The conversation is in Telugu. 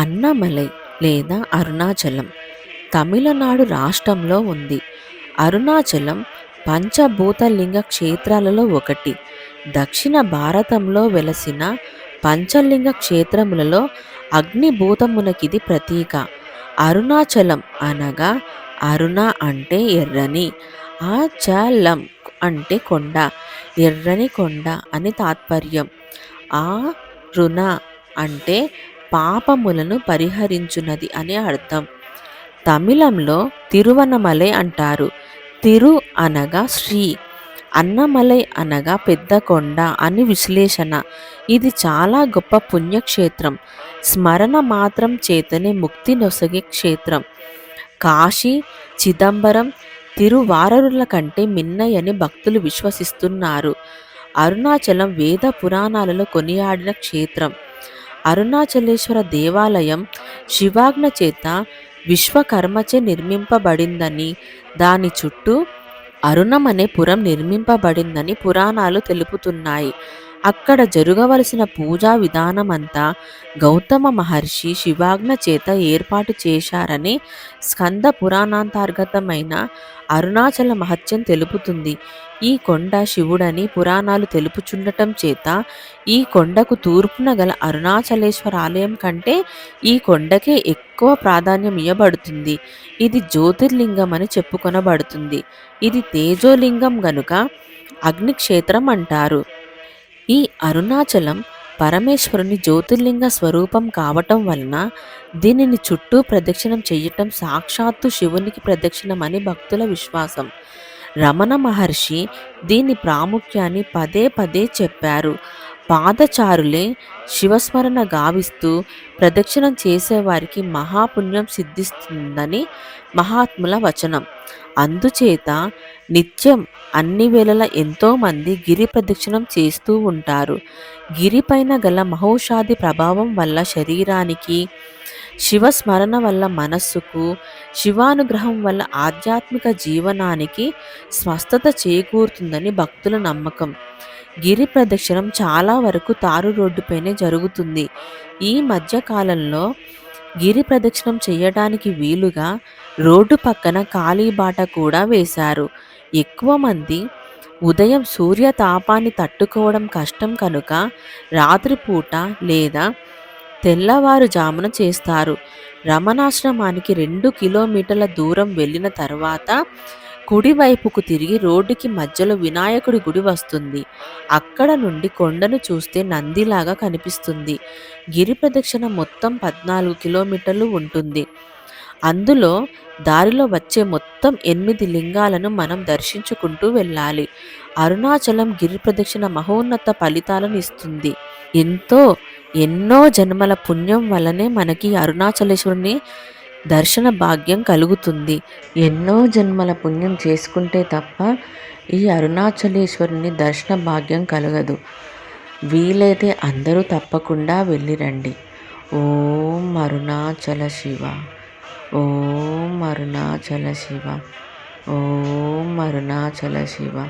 అన్నమలై లేదా అరుణాచలం. తమిళనాడు రాష్ట్రంలో ఉంది. అరుణాచలం పంచభూతలింగ క్షేత్రాలలో ఒకటి. దక్షిణ భారతంలో వెలసిన పంచలింగ క్షేత్రములలో అగ్నిభూతమునకిది ప్రతీక. అరుణాచలం అనగా అరుణ అంటే ఎర్రని ఆచలం అంటే కొండ ఎర్రని కొండ అని తాత్పర్యం. ఆ రుణ అంటే పాపములను పరిహరించున్నది అని అర్థం. తమిళంలో తిరువనమలై అంటారు. తిరు అనగా శ్రీ అన్నమలై అనగా పెద్ద కొండ అని విశ్లేషణ. ఇది చాలా గొప్ప పుణ్యక్షేత్రం. స్మరణ మాత్రం చేతనే ముక్తి నొసగే క్షేత్రం. కాశీ చిదంబరం తిరువారరుల కంటే మిన్నయని భక్తులు విశ్వసిస్తున్నారు. అరుణాచలం వేద పురాణాలలో కొనియాడిన క్షేత్రం. అరుణాచలేశ్వర దేవాలయం శివాజ్ఞ చేత విశ్వకర్మచే నిర్మింపబడిందని దాని చుట్టూ అరుణం అనే పురం నిర్మింపబడిందని పురాణాలు తెలుపుతున్నాయి. అక్కడ జరగవలసిన పూజా విధానమంతా గౌతమ మహర్షి శివాజ్ఞ చేత ఏర్పాటు చేశారని స్కంద పురాణాంతర్గతమైన అరుణాచల మహత్యం తెలుపుతుంది. ఈ కొండ శివుడని పురాణాలు తెలుపుచుండటం చేత ఈ కొండకు తూర్పున గల అరుణాచలేశ్వర ఆలయం కంటే ఈ కొండకే ఎక్కువ ప్రాధాన్యం ఇవ్వబడుతుంది ఇది జ్యోతిర్లింగం అని చెప్పుకొనబడుతుంది. ఇది తేజోలింగం గనుక అగ్నిక్షేత్రం అంటారు. అరుణాచలం పరమేశ్వరుని జ్యోతిర్లింగ స్వరూపం కావటం వలన దీనిని చుట్టూ ప్రదక్షిణం చేయటం సాక్షాత్తు శివునికి ప్రదక్షిణం అని భక్తుల విశ్వాసం. రమణ మహర్షి దీని ప్రాముఖ్యాన్ని పదే పదే చెప్పారు. పాదచారులే శివస్మరణ గావిస్తూ ప్రదక్షిణం చేసేవారికి మహాపుణ్యం సిద్ధిస్తుందని మహాత్ముల వచనం. అందుచేత నిత్యం అన్ని వేళల ఎంతోమంది గిరి ప్రదక్షిణం చేస్తూ ఉంటారు. గిరిపైన గల మహౌషాది ప్రభావం వల్ల శరీరానికి శివస్మరణ వల్ల మనస్సుకు శివానుగ్రహం వల్ల ఆధ్యాత్మిక జీవనానికి స్వస్థత చేకూరుతుందని భక్తుల నమ్మకం. గిరి ప్రదక్షిణం చాలా వరకు తారు రోడ్డుపైనే జరుగుతుంది. ఈ మధ్యకాలంలో గిరి ప్రదక్షిణం చేయడానికి వీలుగా రోడ్డు పక్కన కాళీబాట కూడా వేశారు. ఎక్కువ మంది ఉదయం సూర్య తాపాన్ని తట్టుకోవడం కష్టం కనుక రాత్రిపూట లేదా తెల్లవారుజామున చేస్తారు. రమణాశ్రమానికి రెండు కిలోమీటర్ల దూరం వెళ్ళిన తర్వాత కుడివైపుకు తిరిగి రోడ్డుకి మధ్యలో వినాయకుడి గుడి వస్తుంది. అక్కడ నుండి కొండను చూస్తే నందిలాగా కనిపిస్తుంది. గిరి ప్రదక్షిణ మొత్తం పద్నాలుగు కిలోమీటర్లు ఉంటుంది. అందులో దారిలో వచ్చే మొత్తం ఎనిమిది లింగాలను మనం దర్శించుకుంటూ వెళ్ళాలి. అరుణాచలం గిరి ప్రదక్షిణ మహోన్నత ఫలితాలను ఇస్తుంది. ఎంతో ఎన్నో జన్మల పుణ్యం వల్లనే మనకి అరుణాచలేశ్వరుని దర్శన భాగ్యం కలుగుతుంది. ఎన్నో జన్మల పుణ్యం చేసుకుంటే తప్ప ఈ అరుణాచలేశ్వరుని దర్శన భాగ్యం కలగదు. వీలైతే అందరూ తప్పకుండా వెళ్ళిరండి. ఓం అరుణాచల శివ. ఓం అరుణాచల శివ. ఓం అరుణాచల శివ.